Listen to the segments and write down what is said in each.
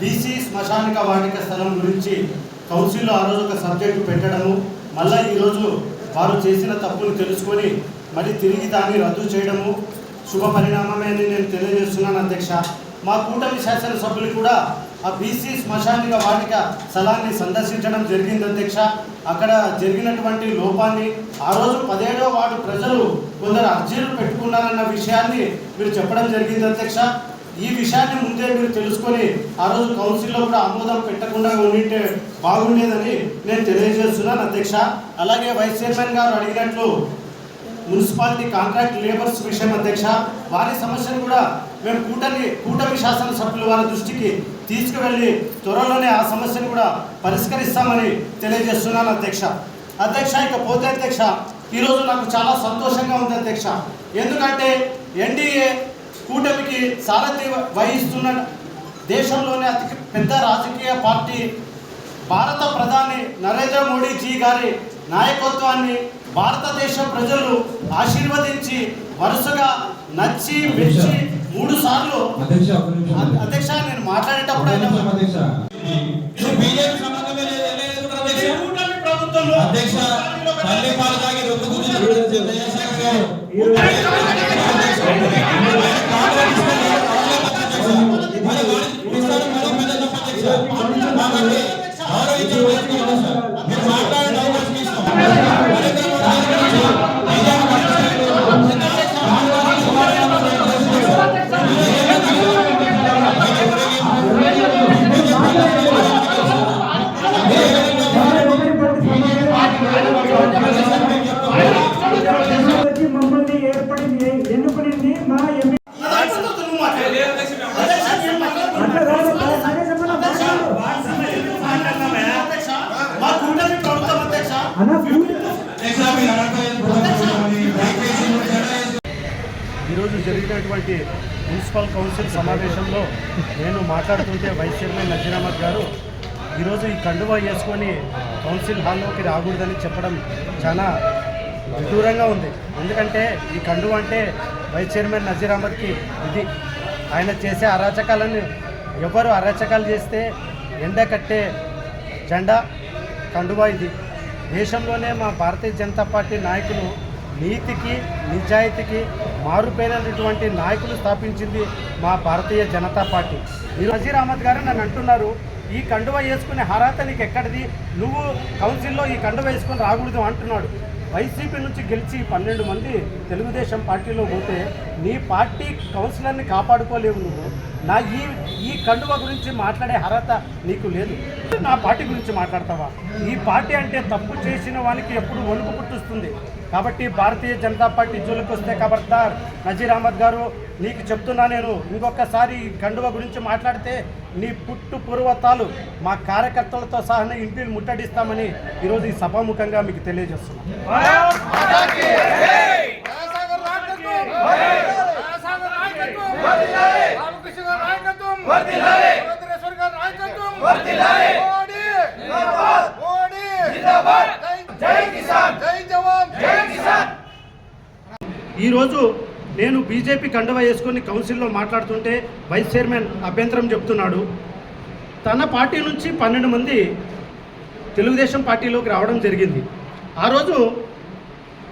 BC శ్మశానిక వాటిక స్థలం గురించి కౌన్సిల్లో ఆ రోజు ఒక సబ్జెక్టు పెట్టడము మళ్ళా ఈరోజు వారు చేసిన తప్పును తెలుసుకొని మరి తిరిగి దాన్ని రద్దు చేయడము శుభ పరిణామమే అని నేను తెలియజేస్తున్నాను అధ్యక్ష. మా కూటమి శాసనసభ్యులు కూడా ఆ బీసీ శ్మశానిక వాటిక స్థలాన్ని సందర్శించడం జరిగింది అధ్యక్ష. అక్కడ జరిగినటువంటి లోపాన్ని ఆ రోజు పదిహేడో వార్డు ప్రజలు కొందరు అర్జీలు పెట్టుకున్నారన్న విషయాన్ని మీరు చెప్పడం జరిగింది అధ్యక్ష. ఈ విషయాన్ని ముందే మీరు తెలుసుకొని ఆ రోజు కౌన్సిల్లో కూడా ఆమోదం పెట్టకుండా ఉండింటే బాగుండేదని నేను తెలియజేస్తున్నాను అధ్యక్ష. అలాగే వైస్ చైర్మన్ గారు అడిగినట్లు మున్సిపాలిటీ కాంట్రాక్ట్ లేబర్స్ విషయం అధ్యక్ష. వారి సమస్యను కూడా మేము కూటమి కూటమి శాసనసభ్యులు వారి దృష్టికి తీసుకువెళ్ళి త్వరలోనే ఆ సమస్యను కూడా పరిష్కరిస్తామని తెలియజేస్తున్నాను అధ్యక్ష. అధ్యక్ష ఇక పోతే అధ్యక్ష ఈరోజు నాకు చాలా సంతోషంగా ఉంది అధ్యక్ష. ఎందుకంటే ఎన్డీఏ కూటమికి సారథి వహిస్తున్న దేశంలోనే అతి పెద్ద రాజకీయ పార్టీ భారత ప్రధాని నరేంద్ర మోడీజీ గారి నాయకత్వాన్ని భారతదేశ ప్రజలు ఆశీర్వదించి వరుసగా నచ్చి మెచ్చి మూడు సార్లు అధ్యక్ష నేను మాట్లాడేటప్పుడు అయినా తప్పు అధ్యక్ష. కాబట్టి గౌరవించే ప్రయత్నం చేయండి సార్. మీరు ఈరోజు జరిగినటువంటి మున్సిపల్ కౌన్సిల్ సమావేశంలో నేను మాట్లాడుతుంటే వైస్ చైర్మన్ నజీరామద్ గారు ఈరోజు ఈ కండువా వేసుకొని కౌన్సిల్ హాల్లోకి రాకూడదని చెప్పడం చాలా విదూరంగా ఉంది. ఎందుకంటే ఈ కండువా అంటే వైస్ చైర్మన్ నజీర్ అహ్మద్కి ఇది. ఆయన చేసే అరాచకాలను ఎవరు అరాచకాలు చేస్తే ఎండ కట్టే జెండా కండువా ఇది. దేశంలోనే మా భారతీయ జనతా పార్టీ నాయకులు నీతికి నిజాయితీకి మారుపేరైనటువంటి నాయకులు స్థాపించింది మా భారతీయ జనతా పార్టీ. ఈ నజీర్ అహ్మద్ గారు నన్ను అంటున్నారు ఈ కండువ వేసుకునే అర్హత నీకు ఎక్కడిది నువ్వు కౌన్సిల్లో ఈ కండువ వేసుకొని రాకూడదు అంటున్నాడు. వైసీపీ నుంచి గెలిచి పన్నెండు మంది తెలుగుదేశం పార్టీలో పోతే నీ పార్టీ కౌన్సిలర్ని కాపాడుకోలేవు నువ్వు. నా ఈ ఈ కండువ గురించి మాట్లాడే అర్హత నీకు లేదు. నా పార్టీ గురించి మాట్లాడతావా? ఈ పార్టీ అంటే తప్పు చేసిన వానికి ఎప్పుడు వణుకు పుట్టుస్తుంది. కాబట్టి భారతీయ జనతా పార్టీ జోలికి వస్తే ఖబర్దార్ నజీర్ అహ్మద్ గారు నీకు చెప్తున్నా నేను ఇంకొకసారి ఈ కండువ గురించి మాట్లాడితే నీ పుట్టు పూర్వతాలు మా కార్యకర్తలతో సహా ఇంటిని ముట్టడిస్తామని ఈరోజు ఈ సభాముఖంగా మీకు తెలియజేస్తున్నాను రాజశేఖర్ నాయకత్వం రాజశేఖర్ నాయకత్వం రామకృష్ణ గారి నాయకత్వం భద్రేశ్వర్ గారి నాయకత్వం మోడీ. మోడీ. జై కిసాన్. జై జవాన్. జై కిసాన్. ఈరోజు నేను బీజేపీ కండవ వేసుకొని కౌన్సిల్లో మాట్లాడుతుంటే వైస్ చైర్మన్ అభ్యంతరం చెప్తున్నాడు. తన పార్టీ నుంచి పన్నెండు మంది తెలుగుదేశం పార్టీలోకి రావడం జరిగింది. ఆ రోజు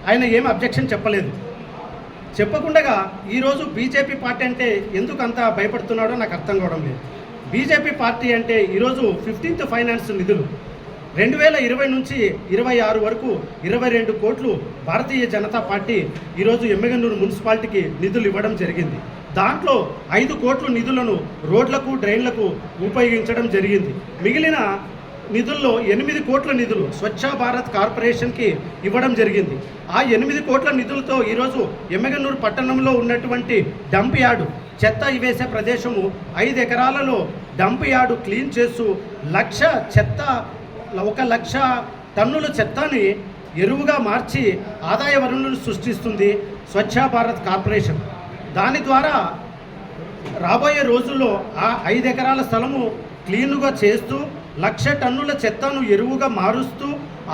ఆయన ఏం అబ్జెక్షన్ చెప్పలేదు. చెప్పకుండా ఈరోజు బీజేపీ పార్టీ అంటే ఎందుకు అంత భయపడుతున్నాడో నాకు అర్థం కావడం లేదు. బీజేపీ పార్టీ అంటే ఈరోజు ఫిఫ్టీన్త్ ఫైనాన్స్ నిధులు. రెండు వేల ఇరవై నుంచి ఇరవై ఆరు వరకు ఇరవై రెండు కోట్లు భారతీయ జనతా పార్టీ ఈరోజు ఎమ్మెగనూరు మున్సిపాలిటీకి నిధులు ఇవ్వడం జరిగింది. దాంట్లో ఐదు కోట్లు నిధులను రోడ్లకు డ్రైన్లకు ఉపయోగించడం జరిగింది. మిగిలిన నిధుల్లో ఎనిమిది కోట్ల నిధులు స్వచ్ఛ భారత్ కార్పొరేషన్కి ఇవ్వడం జరిగింది. ఆ ఎనిమిది కోట్ల నిధులతో ఈరోజు ఎమ్మెగనూరు పట్టణంలో ఉన్నటువంటి డంప్ యార్డు చెత్త వేసే ప్రదేశము ఐదు ఎకరాలలో డంప్ యార్డు క్లీన్ చేస్తూ లక్ష చెత్త ఒక లక్ష టన్నుల చెత్తని ఎరువుగా మార్చి ఆదాయ వనరులను సృష్టిస్తుంది స్వచ్ఛ భారత్ కార్పొరేషన్. దాని ద్వారా రాబోయే రోజుల్లో ఆ ఐదు ఎకరాల స్థలము క్లీనుగా చేస్తూ లక్ష టన్నుల చెత్తను ఎరువుగా మారుస్తూ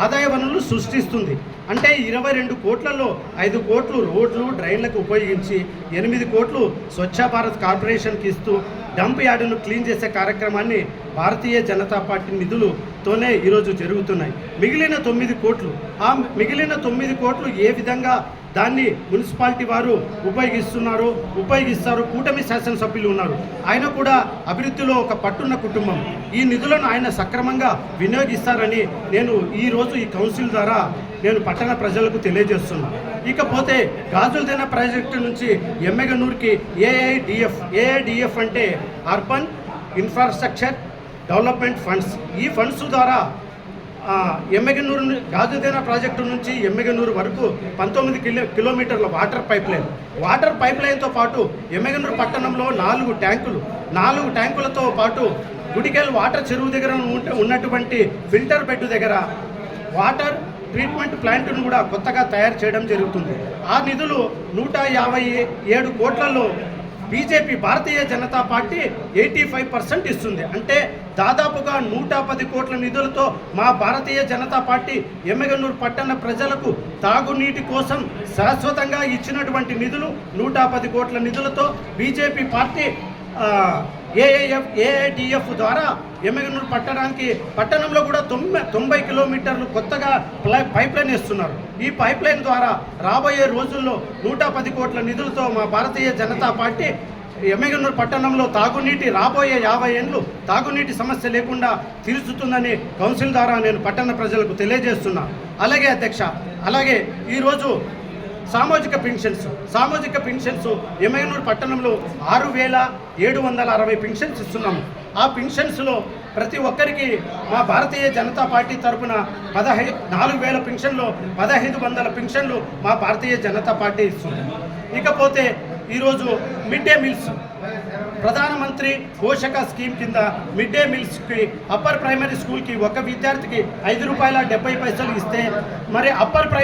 ఆదాయ వనరులు సృష్టిస్తుంది. అంటే ఇరవై రెండు కోట్లలో ఐదు కోట్లు రోడ్లు డ్రైన్లకు ఉపయోగించి ఎనిమిది కోట్లు స్వచ్ఛ భారత్ కార్పొరేషన్కి ఇస్తూ డంప్ యార్డును క్లీన్ చేసే కార్యక్రమాన్ని భారతీయ జనతా పార్టీ నిధులుతోనే ఈరోజు జరుగుతున్నాయి. మిగిలిన తొమ్మిది కోట్లు ఆ మిగిలిన తొమ్మిది కోట్లు ఏ విధంగా దాన్ని మున్సిపాలిటీ వారు ఉపయోగిస్తున్నారు ఉపయోగిస్తారు కూటమి శాసనసభ్యులు ఉన్నారు. ఆయన కూడా అభివృద్ధిలో ఒక పట్టున్న కుటుంబం. ఈ నిధులను ఆయన సక్రమంగా వినియోగిస్తారని నేను ఈరోజు ఈ కౌన్సిల్ ద్వారా నేను పట్టణ ప్రజలకు తెలియజేస్తున్నాను ఇకపోతే గాజులదైన ప్రాజెక్టు నుంచి ఎమ్మెగనూరుకి ఏఐడిఎఫ్ ఏఐడిఎఫ్ అంటే అర్బన్ ఇన్ఫ్రాస్ట్రక్చర్ డెవలప్మెంట్ ఫండ్స్. ఈ ఫండ్స్ ద్వారా ఎమ్మెగనూరు గాజుదేన ప్రాజెక్టు నుంచి ఎమ్మెగనూరు వరకు పంతొమ్మిది కిలో కిలోమీటర్ల water pipe line. Water pipe లైన్తో పాటు ఎమ్మెగనూరు పట్టణంలో నాలుగు ట్యాంకులు. నాలుగు ట్యాంకులతో పాటు గుడికెల్ వాటర్ చెరువు దగ్గర ఉంటే ఉన్నటువంటి ఫిల్టర్ బెడ్ దగ్గర వాటర్ ట్రీట్మెంట్ ప్లాంట్ను కూడా కొత్తగా తయారు చేయడం జరుగుతుంది. ఆ నిధులు నూట యాభై ఏడు కోట్లలో BJP Bharatiya Janata Party eighty five percent ఇస్తుంది. అంటే దాదాపుగా నూట పది కోట్ల నిధులతో మా భారతీయ జనతా పార్టీ ఎమ్మెగనూరు పట్టణ ప్రజలకు తాగునీటి కోసం శాశ్వతంగా ఇచ్చినటువంటి నిధులు నూట పది కోట్ల నిధులతో బీజేపీ పార్టీ ఏఐఎఫ్ ఏఐడిఎఫ్ ద్వారా ఎమ్మెగనూరు పట్టణానికి పట్టణంలో కూడా తొంభై తొంభై కిలోమీటర్లు కొత్తగా ప్లై- పైప్ లైన్ వేస్తున్నారు. ఈ పైప్ లైన్ ద్వారా రాబోయే రోజుల్లో నూట పది కోట్ల నిధులతో మా భారతీయ జనతా పార్టీ ఎమ్మెగనూరు పట్టణంలో తాగునీటి రాబోయే యాభై ఏండ్లు తాగునీటి సమస్య లేకుండా తీర్చుతుందని కౌన్సిల్ ద్వారా నేను పట్టణ ప్రజలకు తెలియజేస్తున్నా. అలాగే అధ్యక్ష అలాగే ఈరోజు సామాజిక పెన్షన్స్ సామాజిక పెన్షన్స్ ఎమ్మెగనూరు పట్టణంలో ఆరు వేల ఏడు వందల అరవై పెన్షన్స్ ఇస్తున్నాము. ఆ పెన్షన్స్లో ప్రతి ఒక్కరికి మా భారతీయ జనతా పార్టీ తరపున పదహైదు నాలుగు వేల పెన్షన్లు పదహైదు వందల పెన్షన్లు మా భారతీయ జనతా పార్టీ ఇస్తుంది. ఇకపోతే ఈరోజు మిడ్ డే మీల్స్. ప్రధానమంత్రి పోషక స్కీమ్ కింద మిడ్ డే మీల్స్కి అప్పర్ ప్రైమరీ స్కూల్కి ఒక విద్యార్థికి ఐదు రూపాయల డెబ్బై పైసలు ఇస్తే మరి అప్పర్ ప్రై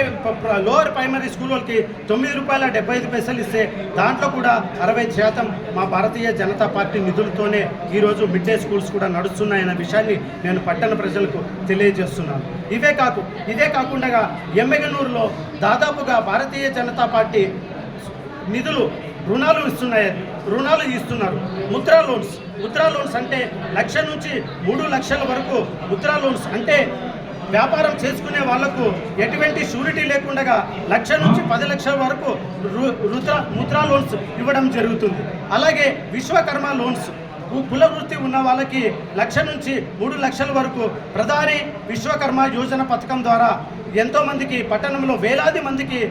లోవర్ ప్రైమరీ స్కూల్ వాళ్ళకి తొమ్మిది రూపాయల డెబ్బై ఐదు పైసలు ఇస్తే దాంట్లో కూడా అరవై శాతం మా భారతీయ జనతా పార్టీ నిధులతోనే ఈరోజు మిడ్ డే స్కూల్స్ కూడా నడుస్తున్నాయన్న విషయాన్ని నేను పట్టణ ప్రజలకు తెలియజేస్తున్నాను. ఇవే కాకు ఇదే కాకుండా ఎమ్మెగనూరులో దాదాపుగా భారతీయ జనతా పార్టీ నిధులు రుణాలు ఇస్తున్నాయి. రుణాలు ఇస్తున్నారు. ముద్రా లోన్స్. ముద్రా లోన్స్ అంటే లక్ష నుంచి మూడు లక్షల వరకు ముద్రా లోన్స్. అంటే వ్యాపారం చేసుకునే వాళ్ళకు ఎటువంటి షూరిటీ లేకుండా లక్ష నుంచి పది లక్షల వరకు రుద్ర ముద్రా లోన్స్ ఇవ్వడం జరుగుతుంది. అలాగే విశ్వకర్మ లోన్స్. కుల వృత్తి ఉన్న వాళ్ళకి లక్ష నుంచి మూడు లక్షల వరకు ప్రధాని విశ్వకర్మ యోజన పథకం ద్వారా ఎంతోమందికి పట్టణంలో వేలాది మందికి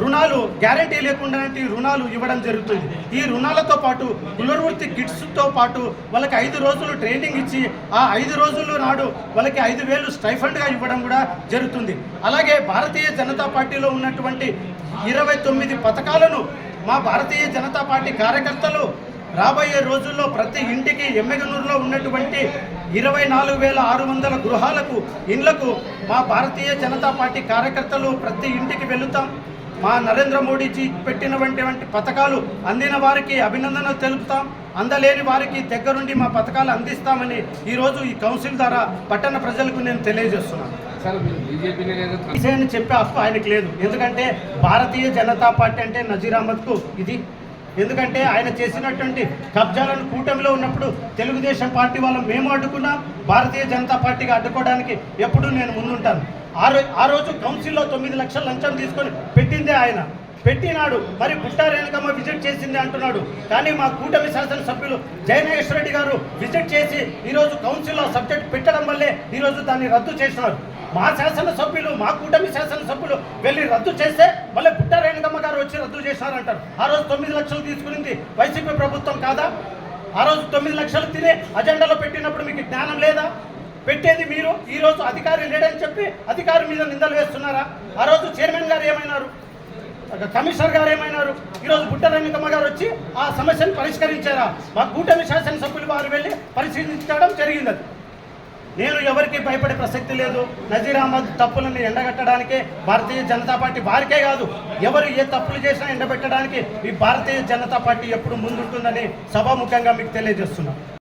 రుణాలు గ్యారంటీ లేకుండా రుణాలు ఇవ్వడం జరుగుతుంది. ఈ రుణాలతో పాటు పునర్వృత్తి కిట్స్తో పాటు వాళ్ళకి ఐదు రోజులు ట్రైనింగ్ ఇచ్చి ఆ ఐదు రోజుల్లో నాడు వాళ్ళకి ఐదు వేలు స్టైఫండ్గా ఇవ్వడం కూడా జరుగుతుంది. అలాగే భారతీయ జనతా పార్టీలో ఉన్నటువంటి ఇరవై తొమ్మిది పథకాలను మా భారతీయ జనతా పార్టీ కార్యకర్తలు రాబోయే రోజుల్లో ప్రతి ఇంటికి ఎమ్మెగనూరులో ఉన్నటువంటి ఇరవై నాలుగు వేల ఆరు వందల గృహాలకు ఇండ్లకు మా భారతీయ జనతా పార్టీ కార్యకర్తలు ప్రతి ఇంటికి వెళుతాం. మా నరేంద్ర మోడీజీ పెట్టినటువంటి పథకాలు అందిన వారికి అభినందనలు తెలుపుతాం. అందలేని వారికి దగ్గరుండి మా పథకాలు అందిస్తామని ఈరోజు ఈ కౌన్సిల్ ద్వారా పట్టణ ప్రజలకు నేను తెలియజేస్తున్నాను. అని చెప్పే హక్కు ఆయనకు లేదు. ఎందుకంటే భారతీయ జనతా పార్టీ అంటే నజీర్ అహ్మద్కు ఇది ఎందుకంటే ఆయన చేసినటువంటి కబ్జాలను కూటమిలో ఉన్నప్పుడు తెలుగుదేశం పార్టీ వాళ్ళు మేము అడ్డుకున్నా భారతీయ జనతా పార్టీకి అడ్డుకోవడానికి ఎప్పుడూ నేను ముందుంటాను. ఆ రోజు ఆ రోజు కౌన్సిల్లో తొమ్మిది లక్షల లంచం తీసుకొని పెట్టిందే ఆయన. పెట్టినాడు మరి పుట్టా రేణుకమ్మ విజిట్ చేసింది అంటున్నాడు. కానీ మా కూటమి శాసనసభ్యులు జయనాగేశ్వర రెడ్డి గారు విజిట్ చేసి ఈరోజు కౌన్సిల్లో సబ్జెక్ట్ పెట్టడం వల్లే ఈరోజు దాన్ని రద్దు చేసినారు. మా శాసనసభ్యులు మా కూటమి శాసనసభ్యులు వెళ్ళి రద్దు చేస్తే మళ్ళీ వచ్చి అంటారు. ఆ రోజు తొమ్మిది లక్షలు తీసుకునింది వైసీపీ ప్రభుత్వం కాదా? ఆ రోజు తొమ్మిది లక్షలు తినే అజెండాలో పెట్టినప్పుడు మీకు జ్ఞానం లేదా? పెట్టేది మీరు? ఈరోజు అధికారి లేడని చెప్పి అధికారి మీద నిందలు వేస్తున్నారా? ఆ రోజు చైర్మన్ గారు ఏమైనారు? కమిషనర్ గారు ఏమైనారు? ఈరోజు బుట్టరంగమ్మ గారు వచ్చి ఆ సమస్యను పరిష్కరించారా? మా కూటమి శాసనసభ్యులు వారు వెళ్ళి పరిశీలించడం జరిగింది నేను ఎవరికి భయపడే ప్రసక్తి లేదు. నజీర్ అహ్మద్ తప్పులను ఎండగట్టడానికే భారతీయ జనతా పార్టీ వారికే కాదు ఎవరు ఏ తప్పులు చేసినా ఎండబెట్టడానికి ఈ భారతీయ జనతా పార్టీ ఎప్పుడు ముందుంటుందని సభాముఖంగా మీకు తెలియజేస్తున్నాను